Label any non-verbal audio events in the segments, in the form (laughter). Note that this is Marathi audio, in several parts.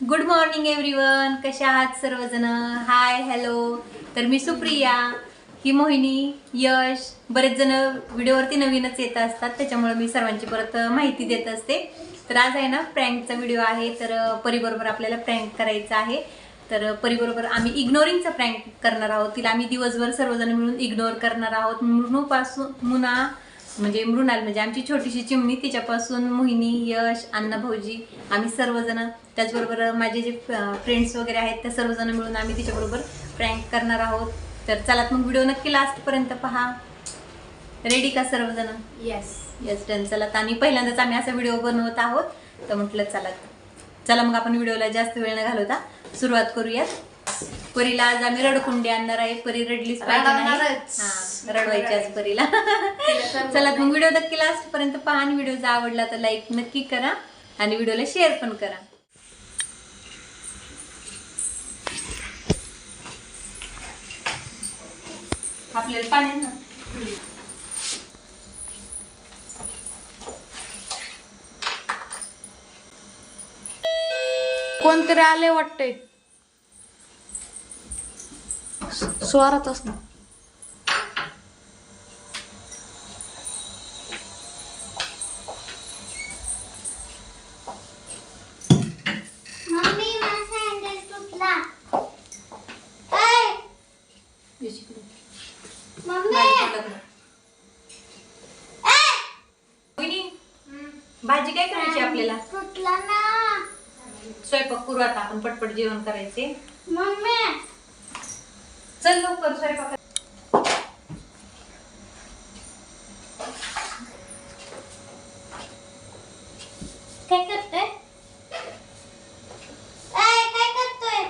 गुड मॉर्निंग एव्हरीवन कशा आहात सर्वजण? हाय हॅलो तर मी सुप्रिया ही मोहिनी यश बरेच जण व्हिडिओवरती नवीनच येत असतात त्याच्यामुळे मी सर्वांची परत माहिती देत असते. तर आज आहे ना प्रँकचा व्हिडिओ आहे तर परीबरोबर आपल्याला प्रँक करायचा आहे. तर परीबरोबर आम्ही इग्नोरिंगचा प्रँक करणार आहोत. तिला आम्ही दिवसभर सर्वजण मिळून इग्नोर करणार आहोत. मुनूपासून मुना म्हणजे मृणाल म्हणजे आमची छोटीशी चिमणी तिच्यापासून मोहिनी यश अण्णा भाऊजी आम्ही सर्वजण त्याचबरोबर माझे जे फ्रेंड्स वगैरे आहेत त्या सर्वजण मिळून आम्ही तिच्याबरोबर प्रँक करणार आहोत. तर चला मग व्हिडिओ नक्की लास्टपर्यंत पहा. रेडी का सर्वजण? येस यस डन चला आणि पहिल्यांदाच आम्ही असा व्हिडिओ बनवत आहोत. तर म्हटलं चला. चला मग आपण व्हिडिओला जास्त वेळ न घालवता सुरुवात करूयात. परीला आज आम्ही रडकुंडी आणणार आहे. परी रडलीच पाहिजे नाही. रडणारच. हा, रडवायची आज परीला. चला मग व्हिडिओ नक्की लास्ट पर्यंत पहा आणि व्हिडिओ जर आवडला तर लाईक नक्की करा आणि व्हिडिओला शेअर पण करा. आपल्याला पाणी ना? कोणतरी आले वाटते ऐ वहिनी, भाजी काय करायची आपल्याला? स्वयंपाक करू आता आपण पटपट जेवण करायचे. मम्मी चल लवकर स्वयंपाक काय करतोय ऐ काय करतोय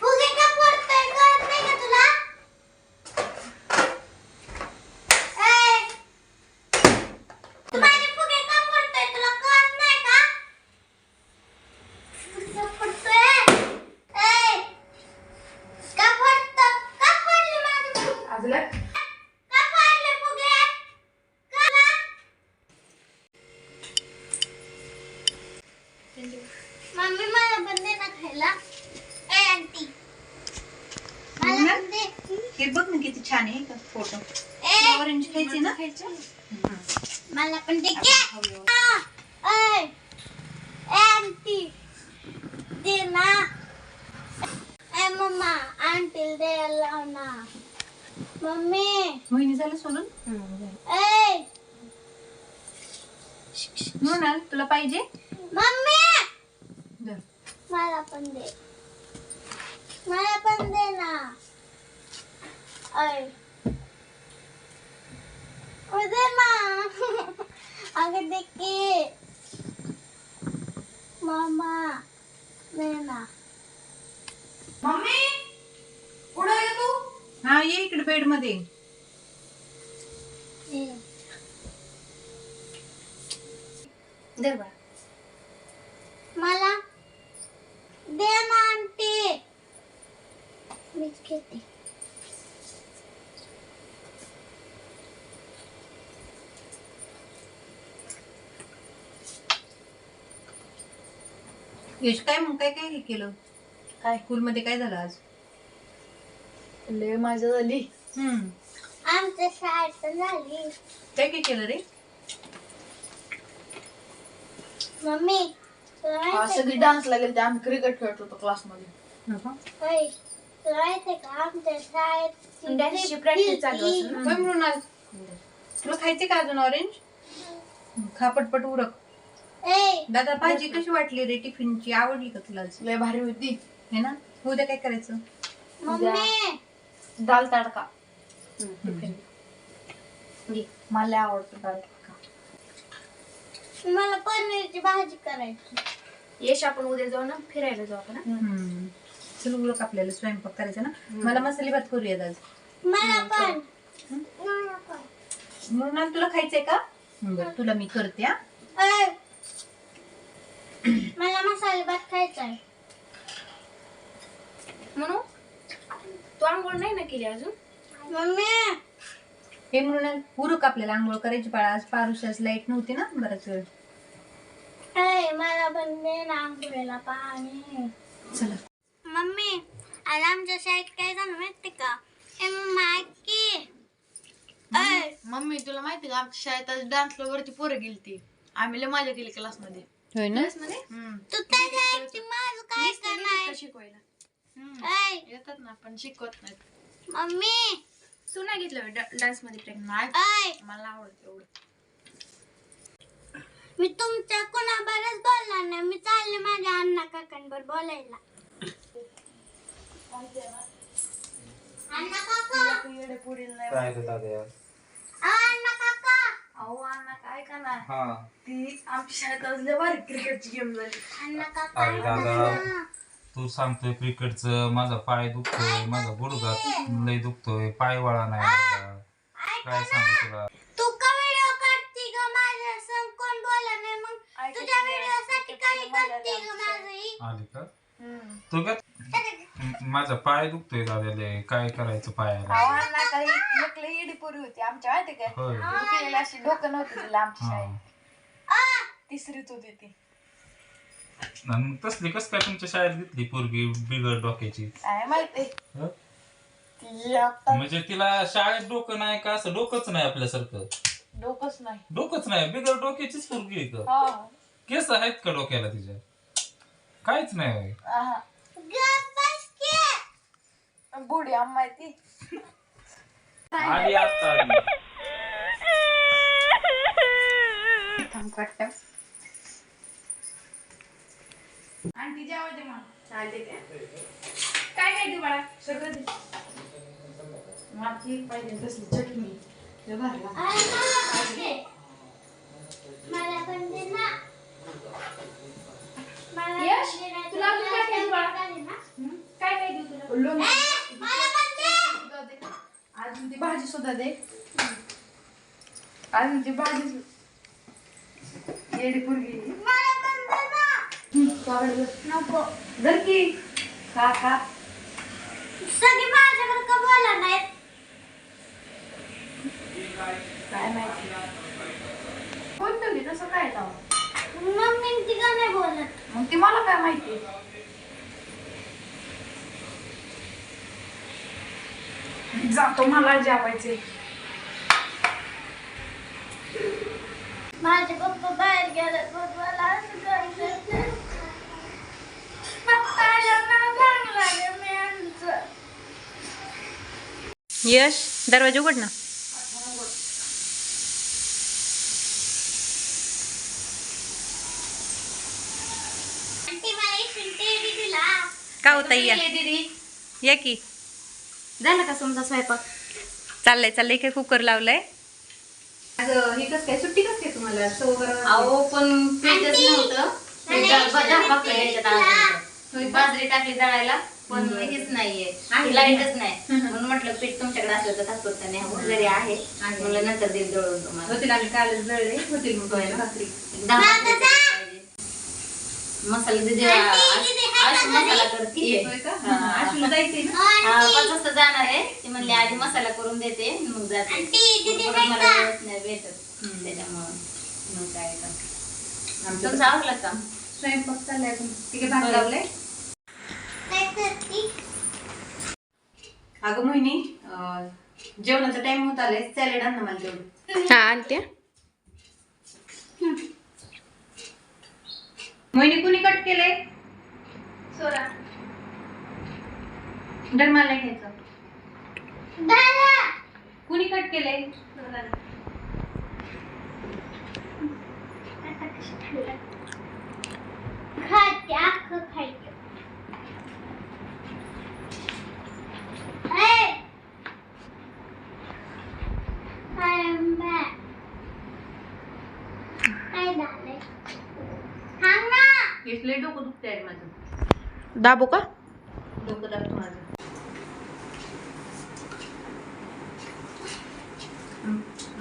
फुगे का फोडतोय कळत नाही का तुला ऐ तू माझे फुगे का फोडतोय तुला कळत नाही का फुगे फोडतोय ऐ का फोडतो का फोडले ना? मम्मी मला पण दे ना खायला. ए आंटी. मला पण दे हे बघ ना किती छान आहे का फोटो ए ऑरेंज खायचे ना? मला पण दे. के ए आंटी. दे ना. ए मम्मा आंटी दे लाव ना. मम्मी. मोहिनी झालं सोडून? ए म्हणाल तुला पाहिजे? मम्मी. धर. मला पण दे. मला पण दे ना. अगं दे की. मामा दे ना. मम्मी. हा ये इकडे बेडमध्ये. मला दे मीच घेते. यश काय मग काय काय हे केलं? काय? स्कूल मध्ये काय झालं आज? लय माझ्या झाली. हम्म. आमच्या शाळेत झाली. काय काय केलं रे? मम्मी तुला सगळी डान्स लागेल ते आम्ही क्रिकेट खेळत होतो क्लासमध्ये. होय. तुला माहितीये का? आमच्या शाळेत Dance ची practice चालू असेल ना? होय मृणाल. तुला खायचे का अजून ऑरेंज खा पटपट उरक. ए. दादा भाजी कशी वाटली रे टिफिनची? आवडली का तुला आज? लय भारी होती. है ना? उद्या काय करायचं? मम्मी. दाल तडका. मला आवडतो दाल तडका. मला पनीरची भाजी करायची. यश आपण उद्या जाऊ ना? फिरायला जाऊ आपण हम्म. चल उरक आपल्याला स्वयंपाक करायचा ना? मला मसाले भात करूयात आज. मला पण. मला पण. मृणाल तुला खायचंय का? बरं तुला मी करते हा. मला मसाले भात खायचा आहे. म्हणू? तू आंघोळ नाही ना केली अजून? मम्मी. हे मृणाल उरक आपल्याला आंघोळ करायची बाळा. आज पारुशाच लाइट नव्हती ना बराच वेळ. ए मला पण दे ना आंघोळ पाणी. चला. मम्मी आज आमच्या शाळेत काय झालं माहिती का? ए मम्मा की अय मम्मी तुला माहिती का? आमच्या शाळेत आज डान्स वरती पोरं गेलती आम्ही लय मजा केली क्लासमध्ये होय ना? तू माझं काय करणार? शिकवायला? येतात ना पण शिकवत नाहीत. मम्मी. तू नाही घेतलं डान्समध्ये प्रेम नाही मला आवडत एवढं. मी तुमच्या कोणाबरच बोलणार नाही. मी चालले माझ्या अण्णा काकांवर बोलायला. अण्णा काका. काय अण्णा काका. अहो अण्णा काय का ना. हा. ती आमच्या शाळेत आज लय भारी क्रिकेटची गेम झाली. अण्णा काका अरे दादा. अण्णा. तू सांगतोय क्रिकेटचं माझा पाय दुखतोय माझा गुडघा लय दुखतोय पाय वळा नाही माझा. काय सांगू तुला? तू का व्हिडिओ काढती ग माझ्या संग? कोण बोला नाही मग? तुझ्या व्हिडिओ साठी काही करते ग माझी? आली का? तू का? म- माझा पाय दुखतोय दादा लय. काय करायचं पायाला? पोरी होती आमच्या माहिती काय होय. अशी डोकं नव्हतं तिला आमच्या हा. शाळेत. तिसरीत होती ती. आणि तसली कस काय तुमच्या शाळेत घेतली पोरगी बिगड डोक्याची? काय माहिती? हं? ती आता म्हणजे तिला शाळेत डोकं नाही का असं? डोकंच नाही आपल्यासारखं? डोकंच नाही. डोकंच नाही? बिगर डोक्याचीच पोरगी आहे का हा. केस आहेत का डोक्याला तिच्या? काहीच नाही. आहा. की. बुडी आम्हा माहिती. आली आता आली. आंटी जेवा दे चालते काय काय काय देऊ बाळा सगळं दे माझी पाहिजे तसली चटणी लय भारी लागते. अरे मला पण दे. ना. मला यश. तुला काय काय देऊ बाळा? काय दे ना? काय काय देऊ तुला लोणी ए, मला पण दे. सुद्धा दे. अजून ती भाजी सुद्धा दे अजून ती भाजी येडी पुरगी ना. नको. धर की. खा खा. सगळी माझ्याकडे का बोला नाहीत? काय माहिती? कोण ठेवली तसं काय लावून मम्मी ती का नाही बोलत? मग ती मला काय माहिती? जातो मला जेवायचे माझे पप्पा बाहेर गेले असं करायचं पप्पाला नाव सांगलं मी आमचं यश दरवाजा उघड ना. का होता या दीदी. या की. झाला का तुमचा स्वयंपाक? चाललंय चाललंय. काय कुकर लावलाय. आज ही कस काय? सुट्टी कस काय तुम्हाला? अहो पण नव्हतं. बाजरी टाकली दळायला. पण हेच नाहीये. लाईटच नाही. म्हणून म्हटलं पीठ तुमच्याकडे असलं तर तात्पुरतं नाही. घरी आहे. म्हणलं नंतर देईल दळून तुम्हाला. होतील आम्ही कालच जळले होतील मग तुम्हाला भाकरी. दहा. मसाला दिदी अशी मसाला करते. होय का? आशूला जायचंय ना? हा, पाच वाजता जाणार आहे. ती म्हणली आधी मसाला करून देते मग जाते. परत मला? वेळच नाही भेटत. त्याच्यामुळं मग काय तर. आमचं तुमचं आवडलं का? स्वयंपाक चाललाय तिकडे भात लावलंय? अगं मोहिनी जेवणाचा टाइम होत आलाय सॅलेड आण ना मला तेवढं. हा आणते. मोहिनी कुणी कट केलंय? सोरा. डर मला नाही घ्यायचं. कुणी कट केलंय? खायचं ए I am back. काय डोकं रे माझं. दाबू का? डोकं दाबतो माझं.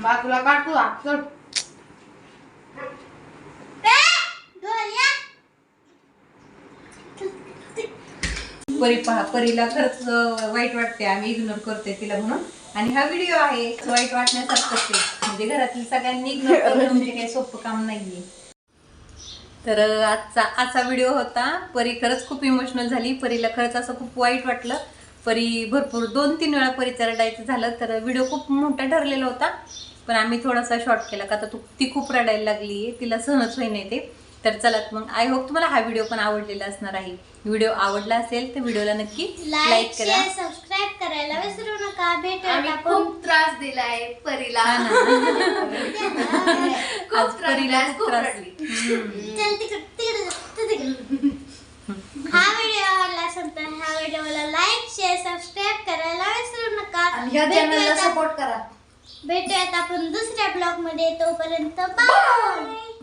बाजूला काढतो चल. ए, डोळ्या. परी पहा परीला खरंच वाईट वाटते. आम्ही इग्नोर करतोय तिला म्हणून. आणि हा व्हिडिओ आहे वाईट वाटण्यासारखंच आहे म्हणजे घरातील सगळ्यांनी इग्नोर करणं म्हणजे काही सोपं काम नाहीये. तर आजचा आजचा व्हिडिओ होता. परी खरंच खूप इमोशनल झाली. परीला खरंच असं खूप वाईट वाटलं. परी भरपूर दोन तीन वेळा परीचं रडायचं झालं. तर व्हिडिओ खूप मोठा ठरलेला होता. पण आम्ही थोडासा शॉर्ट केला का आता तू ती खूप रडायला लागली. आहे तिला सहनच होईन ते तर चला मग आय होप तुम्हाला हा व्हिडिओ पण आवडलेला असणार आहे. व्हिडिओ आवडला असेल तर व्हिडिओला नक्की लाईक करा. सबस्क्राईब करायला विसरू नका. भेटूया आम्ही आपण. खूप त्रास दिलाय परीला. हा ना. (laughs) (laughs) आज परीला खूप रडली. चल तिकडे तिकडे तू तिकडे. हा व्हिडिओ आवडला असेल तर ह्या व्हिडिओला लाईक शेअर सबस्क्राईब करायला विसरू नका. भेटूयात सपोर्ट करा. भेटूयात आपण दुसऱ्या ब्लॉगमध्ये. तोपर्यंत बाय